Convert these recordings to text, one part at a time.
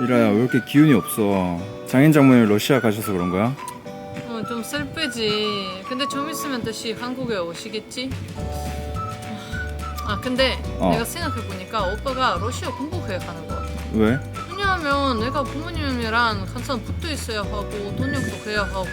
이라야 왜 이렇게 기운이 없어? 장인 장모님 러시아 가셔서 그런 거야? 어, 좀 슬프지. 근데 좀 있으면 다시 한국에 오시겠지? 아, 근데 어. 내가 생각해보니까 오빠가 러시아 공부해야 하는 거 같아. 왜? 왜냐하면 내가 부모님이랑 항상 붙어 있어야 하고 돈역도 해야 하고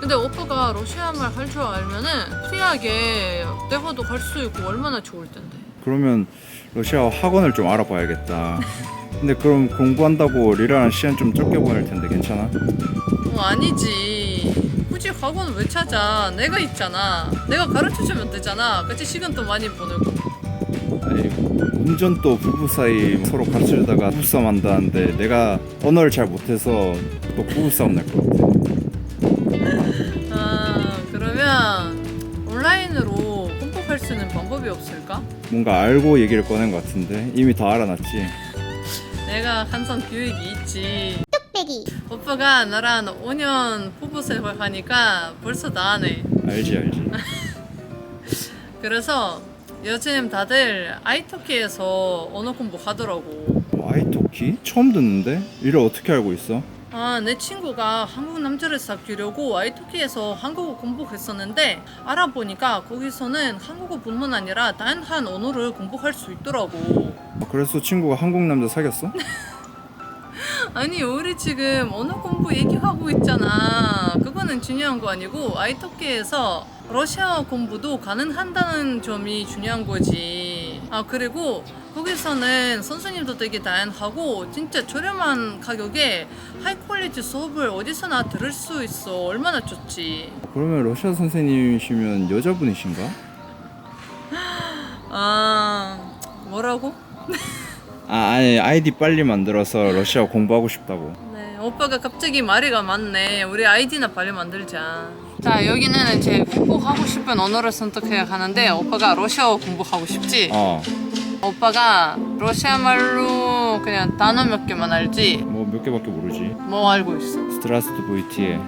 근데 오빠가 러시아 말 할 줄 알면은 프리하게 대화도 갈 수 있고 얼마나 좋을 텐데 그러면 러시아 학원을 좀 알아봐야겠다. 근데 그럼 공부한다고 리라랑 시간 좀 적게 보낼 텐데 괜찮아? 어, 아니지 굳이 학원 왜 찾아 내가 있잖아 내가 가르쳐주면 되잖아 같이 시간도 많이 보내고 아니 운전 또 부부 사이 서로 가르쳐주다가 부부싸움 한다는데 내가 언어를 잘 못해서 또 부부싸움 날 것 같아. 아 그러면 온라인으로 공부할 수 있는 방법이 없을까? 뭔가 알고 얘기를 꺼낸 것 같은데 이미 다 알아놨지. 내가 항상 교육이 있지 빼기 오빠가 나랑 5년 부부 생활하니까 벌써 다 아네. 알지 알지. 그래서 요즘 다들 아이토키에서 언어 공부하더라고. 아이토키? 처음 듣는데? 이를 어떻게 알고 있어? 아, 내 친구가 한국 남자를 사귀려고 아이토키에서 한국어 공부했었는데 알아보니까 거기서는 한국어 뿐만 아니라 다양한 언어를 공부할 수 있더라고. 아, 그래서 친구가 한국 남자 사귀었어? 아니 우리 지금 언어 공부 얘기하고 있잖아. 그거는 중요한 거 아니고 아이토키에서 러시아어 공부도 가능한다는 점이 중요한 거지. 아 그리고 거기서는 선생님도 되게 다양하고 진짜 저렴한 가격에 하이 퀄리티 수업을 어디서나 들을 수 있어. 얼마나 좋지. 그러면 러시아 선생님이시면 여자분이신가? 아 뭐라고? 아 아니 아이디 빨리 만들어서 러시아 공부하고 싶다고. 네, 오빠가 갑자기 말이가 많네. 우리 아이디나 빨리 만들자. 자, 여기는 이제 공부하고 싶은 언어를 선택해야 하는데 오빠가 러시아어 공부하고 싶지? 어. 오빠가 러시아 말로 그냥 단어 몇 개만 알지? 뭐 몇 개밖에 모르지. 뭐 알고 있어? 스트라스트 보이티에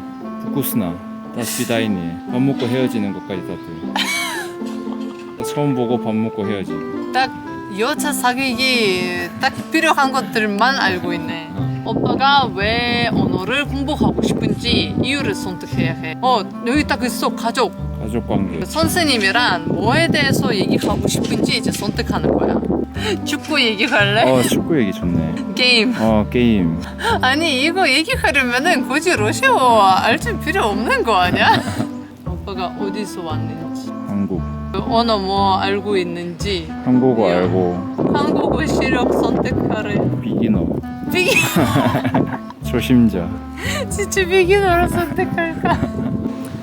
부쿠스나 다스비다이니 밥 먹고 헤어지는 것까지 다 돼. 처음 보고 밥 먹고 헤어지. 딱 여자 사귀기 딱 필요한 것들만 알고 있네. 오빠가 왜 언어를 공부하고 싶은지 이유를 선택해야 해. 어, 여기 딱 있어. 가족. 가족 관계. 선생님이랑 뭐에 대해서 얘기하고 싶은지 이제 선택하는 거야. 축구 얘기할래? 어 축구 얘기 좋네. 게임. 어 게임. 아니 이거 얘기하려면은 굳이 러시아어 알줄 필요 없는 거 아니야? 오빠가 어디서 왔는지, 한국. 언어 뭐 알고 있는지, 한국어 이야. 알고 한국어 실력 선택하래. 비기너. 비기 초심자. 진짜 비기너로 선택할까?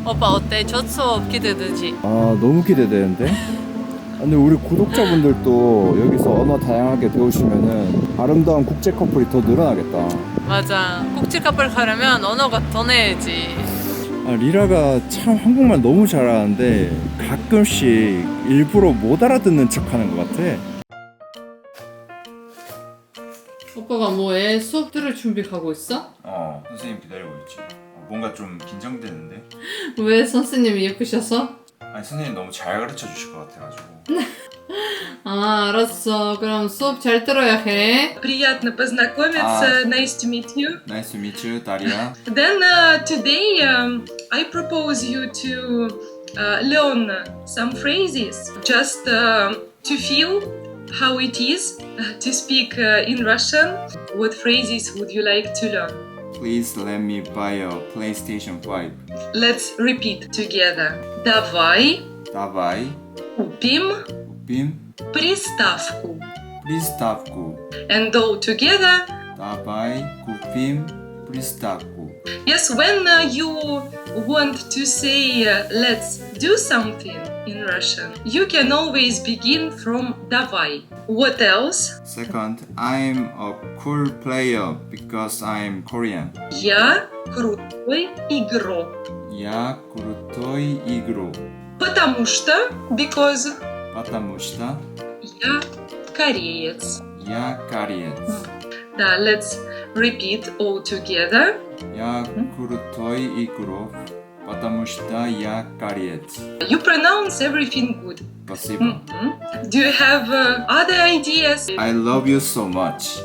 오빠 어때? 저 수업 기대되지? 아 너무 기대되는데? 아, 근데 우리 구독자분들도 여기서 언어 다양하게 배우시면은 아름다운 국제 커플이 더 늘어나겠다. 맞아. 국제 커플 가려면 언어가 더 내야지. 아, 리라가 참 한국말 너무 잘하는데 가끔씩 일부러 못 알아듣는 척하는 것 같아. 오빠가 뭐해? 수업 들을 준비하고 있어? 어 선생님 기다리고 있지. 뭔가 좀 긴장되는데. 왜 선생님이 예쁘셔서? 아니 선생님 너무 잘 가르쳐 주실 것 같아가지고. 아 알았어. 그럼 수업 잘 들어야 해. Приятно познакомиться. Nice to meet you. Nice to meet you, 다리야. Then uh, today um, I propose you to uh, learn some phrases just uh, to feel how it is uh, to speak uh, in Russian. What phrases would you like to learn? Please let me buy a PlayStation 5. Let's repeat together. Давай Давай купим купим приставку. приставку. And all together. Давай купим приставку. Yes, when uh, you want to say uh, let's do something in Russian, you can always begin from давай. What else? Second, I'm a cool player because I'm Korean. Я крутой игрок. Я крутой игрок, Потому что, because потому что я кореец. я кореец. Да, let's repeat all together. Я крутой игрок, Потому что я кореец. You pronounce everything good. Спасибо. Mhm. Do you have uh, other ideas? I love you so much.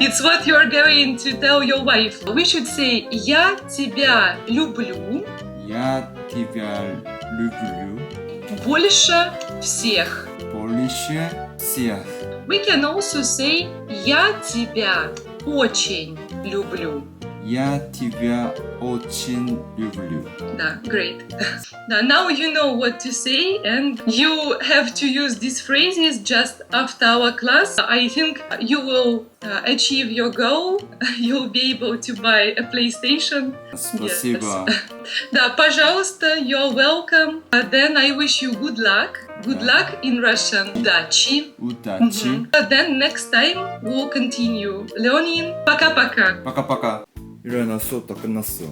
It's what you're going to tell your wife. We should say «Я тебя люблю Я тебя люблю больше всех». больше всех. We can also say «Я тебя очень люблю». Я тебя очень люблю. Да, great. now, now you know what to say and you have to use these phrases just after our class. I think you will uh, achieve your goal. You'll be able to buy a PlayStation. спасибо. Да, пожалуйста, you're welcome. Uh, then I wish you good luck. Good luck in Russian. Удачи. удачи. Mhm. Uh, Then next time we'll continue learning. Пока-пока. 빠 까빠까. 이래 나 수업 다 끝났어.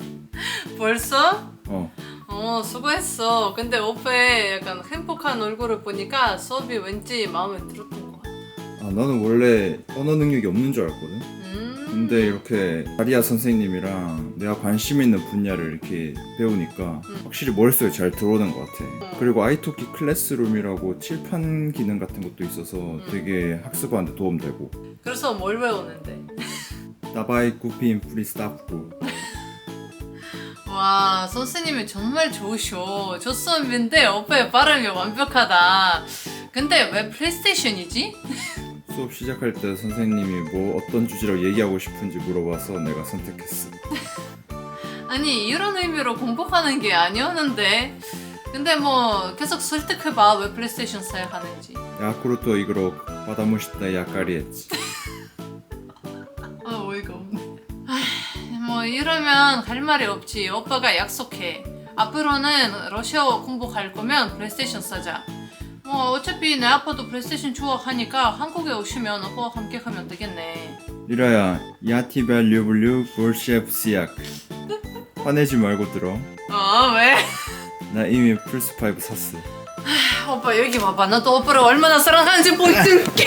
벌써? 어. 어 수고했어. 근데 오빠의 약간 행복한 얼굴을 보니까 수업이 왠지 마음에 들었던 것 같아. 아 나는 원래 언어 능력이 없는 줄 알았거든. 음. 근데 이렇게 다리아 선생님이랑 내가 관심 있는 분야를 이렇게 배우니까 음. 확실히 머릿속에 잘 들어오는 것 같아. 그리고 아이토키 클래스룸이라고 칠판 기능 같은 것도 있어서 되게 학습하는데 도움되고. 그래서 뭘 배우는데? 구핀 프리스타프. 와 선생님이 정말 좋으셔. 저 수업인데 오빠의 발음이 완벽하다. 근데 왜 플레이스테이션이지? 수업 시작할 때 선생님이 뭐 어떤 주제로 얘기하고 싶은지 물어봐서 내가 선택했어. 아니 이런 의미로 공부하는 게 아니었는데. 근데 뭐 계속 설득해봐 왜 플레이스테이션 사용하는지. 야쿠르토 이거로 받아무시다 야까리했지. 이러면 할 말이 없지. 오빠가 약속해. 앞으로는 러시아어 공부할 거면 플레이스테이션 사자. 뭐 어차피 내 아빠도 플레이스테이션 좋아하니까 한국에 오시면 오빠와 함께 가면 되겠네. 리라야, 야티바 류블류 볼셰프 시약. 화내지 말고 들어. 어 왜? 나 이미 플스5 샀어. 오빠 여기 봐봐. 나또 오빠를 얼마나 사랑하는지 보여줄게.